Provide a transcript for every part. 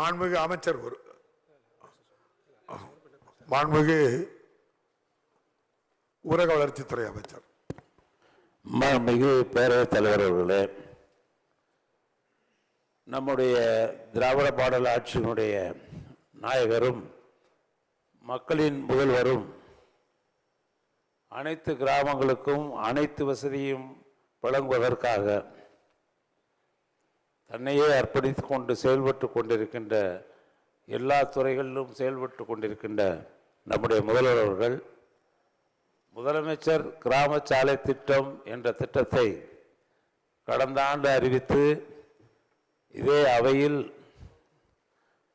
மாண்புமிகு அமைச்சர் ஒரு மாண்புமிகு ஊரக வளர்ச்சித்துறை அமைச்சர். மாண்புமிகு பேரவைத் தலைவர் அவர்களே நம்முடைய திராவிட பாடல் ஆட்சியினுடைய நாயகரும் மக்களின் முதல்வரும் அனைத்து கிராமங்களுக்கும் அனைத்து வசதியும் வழங்குவதற்காக தன்னையே அர்ப்பணித்துக் கொண்டு செயல்பட்டு கொண்டிருக்கின்ற எல்லா துறைகளிலும் செயல்பட்டு கொண்டிருக்கின்ற நம்முடைய முதல்வர் அவர்கள் முதலமைச்சர் கிராம சாலை திட்டம் என்ற திட்டத்தை கடந்த ஆண்டு அறிவித்து இதே அவையில்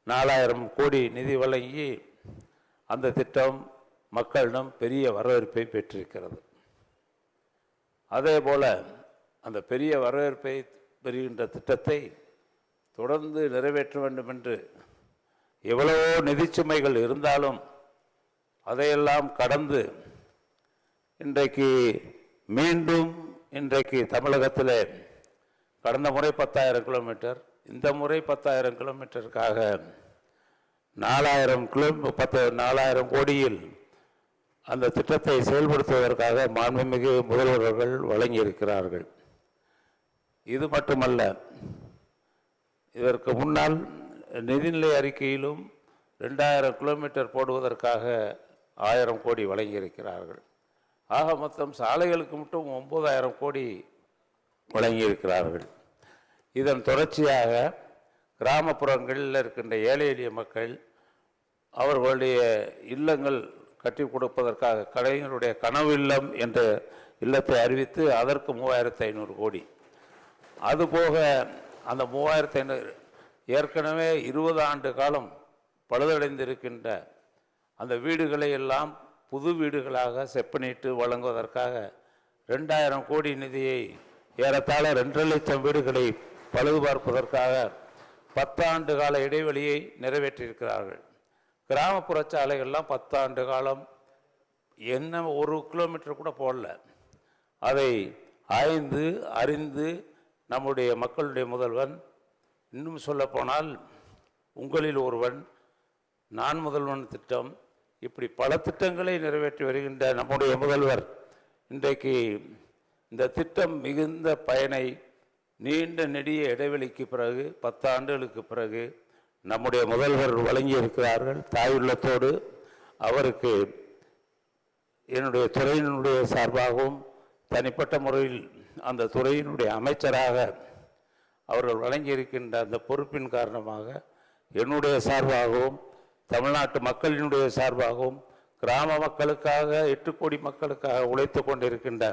நாலாயிரம் கோடி நிதி வழங்கி அந்த திட்டம் மக்களிடம் பெரிய வரவேற்பை பெற்றிருக்கிறது. அதே போல அந்த பெரிய வரவேற்பை பெறுகின்ற திட்டத்தை தொடர்ந்து நிறைவேற்ற வேண்டும் என்று எவ்வளவோ நிதிச்சுமைகள் இருந்தாலும் அதையெல்லாம் கடந்து இன்றைக்கு மீண்டும் இன்றைக்கு தமிழகத்தில் கடந்த முறை பத்தாயிரம் கிலோமீட்டர் இந்த முறை பத்தாயிரம் கிலோமீட்டருக்காக நாலாயிரம் கிலோ பத்து நாலாயிரம் கோடியில் அந்த திட்டத்தை செயல்படுத்துவதற்காக மாண்புமிகு முதல்வர்கள் வழங்கியிருக்கிறார்கள். இது மட்டுமல்ல இதற்கு முன்னால் நிதிநிலை அறிக்கையிலும் ரெண்டாயிரம் கிலோமீட்டர் போடுவதற்காக ஆயிரம் கோடி வழங்கியிருக்கிறார்கள். ஆக மொத்தம் சாலைகளுக்கு மட்டும் ஒம்பதாயிரம் கோடி வழங்கியிருக்கிறார்கள். இதன் தொடர்ச்சியாக கிராமப்புறங்களில் இருக்கின்ற ஏழை எளிய மக்கள் அவர்களுடைய இல்லங்கள் கட்டி கொடுப்பதற்காக கலைஞருடைய கனவு இல்லம் என்ற இல்லத்தை அறிவித்து அதற்கு மூவாயிரத்து ஐநூறு கோடி அதுபோக அந்த மூவாயிரத்து ஐநூறு ஏற்கனவே இருபது ஆண்டு காலம் பழுதடைந்திருக்கின்ற அந்த வீடுகளை எல்லாம் புது வீடுகளாக செப்பனிட்டு வழங்குவதற்காக ரெண்டாயிரம் கோடி நிதியை ஏறத்தாழ ரெண்டரை லட்சம் வீடுகளை பழுது பார்ப்பதற்காக பத்தாண்டு கால இடைவெளியை நிறைவேற்றியிருக்கிறார்கள். கிராமப்புற சாலைகள்லாம் பத்தாண்டு காலம் என்ன ஒரு கிலோமீட்டர் கூட போடல. அதை ஆய்ந்து அறிந்து நம்முடைய மக்களுடைய முதல்வன் இன்னும் சொல்லப்போனால் உங்களில் ஒருவன் நான் முதல்வன் திட்டம் இப்படி பல திட்டங்களை நிறைவேற்றி வருகின்ற நம்முடைய முதல்வர். இன்றைக்கு இந்த திட்டம் மிகுந்த பயனை நீண்ட நெடிய இடைவெளிக்கு பிறகு பத்தாண்டுகளுக்கு பிறகு நம்முடைய முதல்வர் வழங்கியிருக்கிறார்கள். தாயுள்ளத்தோடு அவருக்கு என்னுடைய துறையினுடைய சார்பாகவும் தனிப்பட்ட முறையில் அந்த துறையினுடைய அமைச்சராக அவர்கள் வழங்கியிருக்கின்ற அந்த பொறுப்பின் காரணமாக என்னுடைய சார்பாகவும் தமிழ்நாட்டு மக்களினுடைய சார்பாகவும் கிராம மக்களுக்காக எட்டு கோடி மக்களுக்காக உழைத்து கொண்டிருக்கின்ற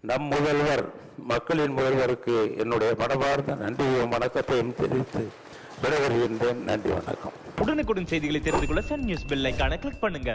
நம் முதல்வர் மக்களின் முதல்வருக்கு என்னுடைய மனமார்ந்த நன்றியையும் வணக்கத்தையும் தெரிவித்து விடைபெறுகின்றேன். நன்றி வணக்கம். உடனுக்குடன் செய்திகளை தெரிந்து கொள்ள சன் நியூஸ் பெல் கிளிக் பண்ணுங்க.